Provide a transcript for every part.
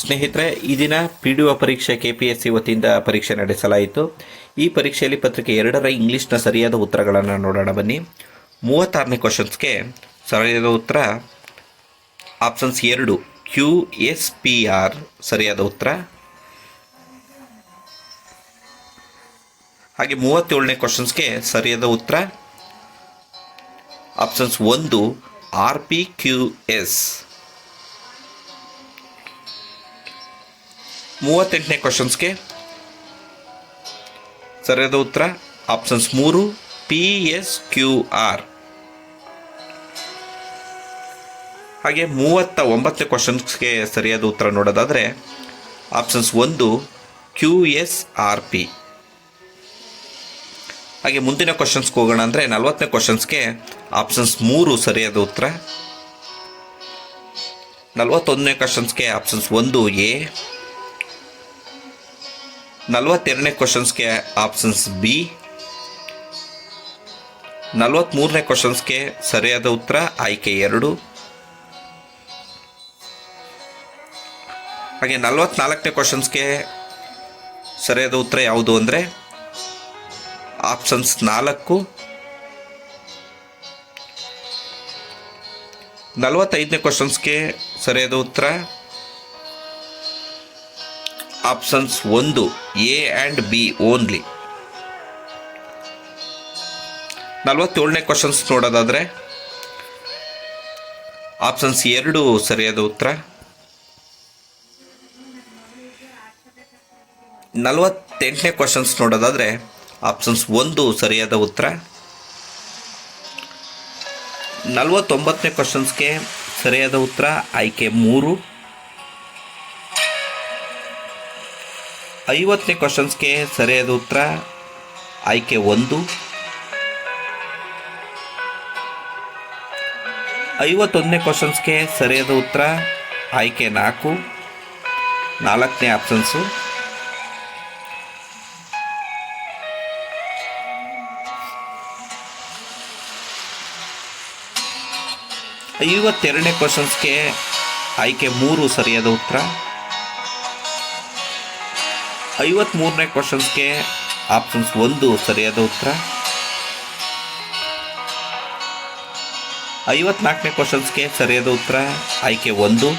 ಸ್ನೇಹಿತರೆ, ಈ ದಿನ ಪಿ ಡಿ ಒ ಪರೀಕ್ಷೆ ಕೆ ಪಿ ಎಸ್ ಸಿ ವತಿಯಿಂದ ಪರೀಕ್ಷೆ ನಡೆಸಲಾಯಿತು. ಈ ಪರೀಕ್ಷೆಯಲ್ಲಿ ಪತ್ರಿಕೆ ಎರಡರ ಇಂಗ್ಲೀಷ್ನ ಸರಿಯಾದ ಉತ್ತರಗಳನ್ನು ನೋಡೋಣ ಬನ್ನಿ. ಮೂವತ್ತಾರನೇ ಕ್ವಶನ್ಸ್ಗೆ ಸರಿಯಾದ ಉತ್ತರ, ಆಪ್ಷನ್ಸ್ ಎರಡು, ಕ್ಯೂ ಎಸ್ ಪಿ ಆರ್ ಸರಿಯಾದ ಉತ್ತರ. ಹಾಗೆ ಮೂವತ್ತೇಳನೇ ಕ್ವಶನ್ಸ್ಗೆ ಸರಿಯಾದ ಉತ್ತರ. ಆಪ್ಷನ್ಸ್ ಒಂದು, ಆರ್ ಪಿ ಕ್ಯೂ ಎಸ್. ಮೂವತ್ತೆಂಟನೇ ಕ್ವಶನ್ಸ್ಗೆ ಸರಿಯಾದ ಉತ್ತರ ಆಪ್ಷನ್ಸ್ ಮೂರು ಪಿ ಎಸ್ ಕ್ಯೂ ಆರ್ ಹಾಗೆ ಮೂವತ್ತ ಒಂಬತ್ತನೇ ಕ್ವಶನ್ಸ್ಗೆ ಸರಿಯಾದ ಉತ್ತರ ನೋಡೋದಾದರೆ ಆಪ್ಷನ್ಸ್ ಒಂದು ಕ್ಯೂ ಎಸ್ ಆರ್ ಪಿ ಹಾಗೆ ಮುಂದಿನ ಕ್ವಶನ್ಸ್ಗೆ ಹೋಗೋಣ ಅಂದರೆ ನಲವತ್ತನೇ ಕ್ವಶನ್ಸ್ಗೆ ಆಪ್ಷನ್ಸ್ ಮೂರು ಸರಿಯಾದ ಉತ್ತರ. ನಲವತ್ತೊಂದನೇ ಕ್ವಶನ್ಸ್ಗೆ ಆಪ್ಷನ್ಸ್ ಒಂದು ಎ ನಲವತ್ತೆರಡನೇ ಕ್ವಶನ್ಸ್ಗೆ ಆಪ್ಷನ್ಸ್ ಬಿ ನಲವತ್ತ್ಮೂರನೇ ಕ್ವಶನ್ಸ್ಗೆ ಸರಿಯಾದ ಉತ್ತರ ಆಯ್ಕೆ ಎರಡು. ಹಾಗೆ ನಲವತ್ನಾಲ್ಕನೇ ಕ್ವಶನ್ಸ್ಗೆ ಸರಿಯಾದ ಉತ್ತರ ಯಾವುದು ಅಂದರೆ ಆಪ್ಷನ್ಸ್ ನಾಲ್ಕು. ನಲವತ್ತೈದನೇ ಕ್ವಶನ್ಸ್ಗೆ ಸರಿಯಾದ ಉತ್ತರ ಆಪ್ಷನ್ಸ್ ಒಂದು ಎ ಆ್ಯಂಡ್ ಬಿ ಓನ್ಲಿ ನಲವತ್ತೇಳನೇ ಕ್ವಶನ್ಸ್ ನೋಡೋದಾದರೆ ಆಪ್ಷನ್ಸ್ ಎರಡು ಸರಿಯಾದ ಉತ್ತರ. ನಲವತ್ತೆಂಟನೇ ಕ್ವಶನ್ಸ್ ನೋಡೋದಾದರೆ ಆಪ್ಷನ್ಸ್ ಒಂದು ಸರಿಯಾದ ಉತ್ತರ. ನಲವತ್ತೊಂಬತ್ತನೇ ಕ್ವಶನ್ಸ್ಗೆ ಸರಿಯಾದ ಉತ್ತರ, ಆಯ್ಕೆ ಮೂರು. ಐವತ್ತನೇ ಕ್ವಶನ್ಸ್ಗೆ ಸರಿಯಾದ ಉತ್ತರ, ಆಯ್ಕೆ ಒಂದು. ಐವತ್ತೊಂದನೇ ಕ್ವಶನ್ಸ್ಗೆ ಸರಿಯಾದ ಉತ್ತರ, ಆಯ್ಕೆ ನಾಲ್ಕು. ನಾಲ್ಕನೇ ಆಪ್ಷನ್ಸು ಐವತ್ತೆರಡನೇ ಕ್ವಶನ್ಸ್ಗೆ ಆಯ್ಕೆ ಮೂರು ಸರಿಯಾದ ಉತ್ತರ. ಐವತ್ತ್ಮೂರನೇ ಕ್ವಶನ್ಸ್ಗೆ ಆಪ್ಷನ್ಸ್ ಒಂದು, ಸರಿಯಾದ ಉತ್ತರ? ಐವತ್ನಾಲ್ಕನೇ ಕ್ವಶನ್ಸ್ಗೆ ಸರಿಯಾದ ಉತ್ತರ? ಆಯ್ಕೆ ಒಂದು.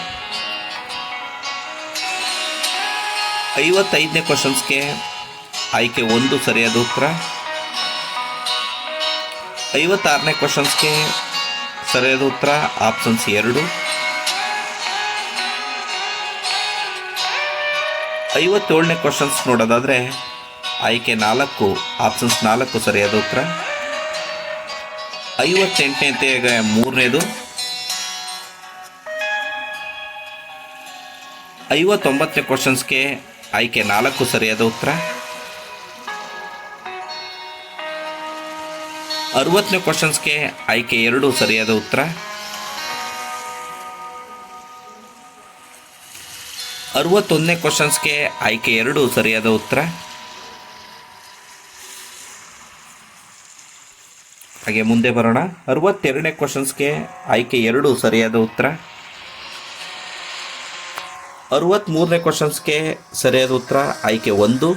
ಐವತ್ತೈದನೇ ಕ್ವಶನ್ಸ್ಗೆ ಆಯ್ಕೆ ಒಂದು, ಸರಿಯಾದ ಉತ್ತರ? ಐವತ್ತಾರನೇ ಕ್ವಶನ್ಸ್ಗೆ ಸರಿಯಾದ ಉತ್ತರ? ಆಪ್ಷನ್ಸ್ ಎರಡು. ಐವತ್ತೇಳನೇ ಕ್ವಶನ್ಸ್ ನೋಡೋದಾದರೆ ಆಯ್ಕೆ ನಾಲ್ಕು ಆಪ್ಷನ್ಸ್ ನಾಲ್ಕು ಸರಿಯಾದ ಉತ್ತರ. ಐವತ್ತೆಂಟನೇ ಮೂರನೇದು. ಐವತ್ತೊಂಬತ್ತನೇ ಕ್ವಶನ್ಸ್ಗೆ ಆಯ್ಕೆ ನಾಲ್ಕು ಸರಿಯಾದ ಉತ್ತರ. ಅರವತ್ತನೇ ಕ್ವಶನ್ಸ್ಗೆ ಆಯ್ಕೆ ಎರಡು ಸರಿಯಾದ ಉತ್ತರ. ಅರವತ್ತೊಂದನೇ ಕ್ವಶನ್ಸ್ಗೆ ಆಯ್ಕೆ ಎರಡು ಸರಿಯಾದ ಉತ್ತರ. ಹಾಗೆ ಮುಂದೆ ಬರೋಣ. ಅರವತ್ತೆರಡನೇ ಕ್ವಶನ್ಸ್ಗೆ ಆಯ್ಕೆ ಎರಡು ಸರಿಯಾದ ಉತ್ತರ. ಅರವತ್ತ್ಮೂರನೇ ಕ್ವಶನ್ಸ್ಗೆ ಸರಿಯಾದ ಉತ್ತರ, ಆಯ್ಕೆ ಒಂದು.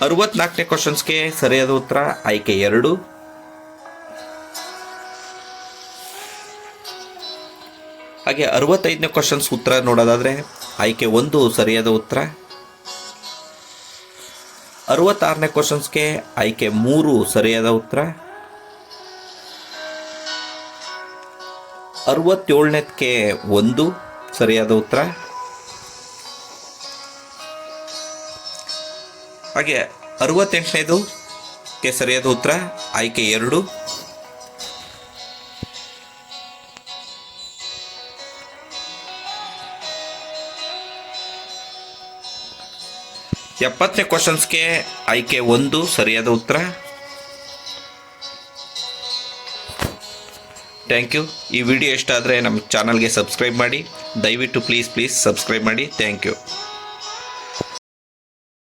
ಅರವತ್ನಾಲ್ಕನೇ ಕ್ವಶನ್ಸ್ಗೆ ಸರಿಯಾದ ಉತ್ತರ, ಆಯ್ಕೆ ಎರಡು. ಹಾಗೆ ಅರವತ್ತೈದನೇ ಕ್ವಶನ್ಸ್ ಉತ್ತರ ನೋಡೋದಾದರೆ ಆಯ್ಕೆ ಒಂದು ಸರಿಯಾದ ಉತ್ತರ. ಅರವತ್ತಾರನೇ ಕ್ವಶನ್ಸ್ಗೆ ಆಯ್ಕೆ ಮೂರು ಸರಿಯಾದ ಉತ್ತರ. ಅರವತ್ತೇಳನೇದಕ್ಕೆ ಒಂದು ಸರಿಯಾದ ಉತ್ತರ. ಹಾಗೆ ಅರವತ್ತೆಂಟನೇದು ಕೆ ಸರಿಯಾದ ಉತ್ತರ, ಆಯ್ಕೆ ಎರಡು. ಎಪ್ಪತ್ತನೇ ಕ್ವಶನ್ಸ್ಗೆ ಆಯ್ಕೆ ಒಂದು, ಸರಿಯಾದ ಉತ್ತರ? ಥ್ಯಾಂಕ್ ಯು ಈ ವಿಡಿಯೋ ಇಷ್ಟ ಆದರೆ ನಮ್ಮ ಚಾನಲ್ಗೆ ಸಬ್ಸ್ಕ್ರೈಬ್ ಮಾಡಿ. ದಯವಿಟ್ಟು ಪ್ಲೀಸ್ ಪ್ಲೀಸ್ ಸಬ್ಸ್ಕ್ರೈಬ್ ಮಾಡಿ. Thank you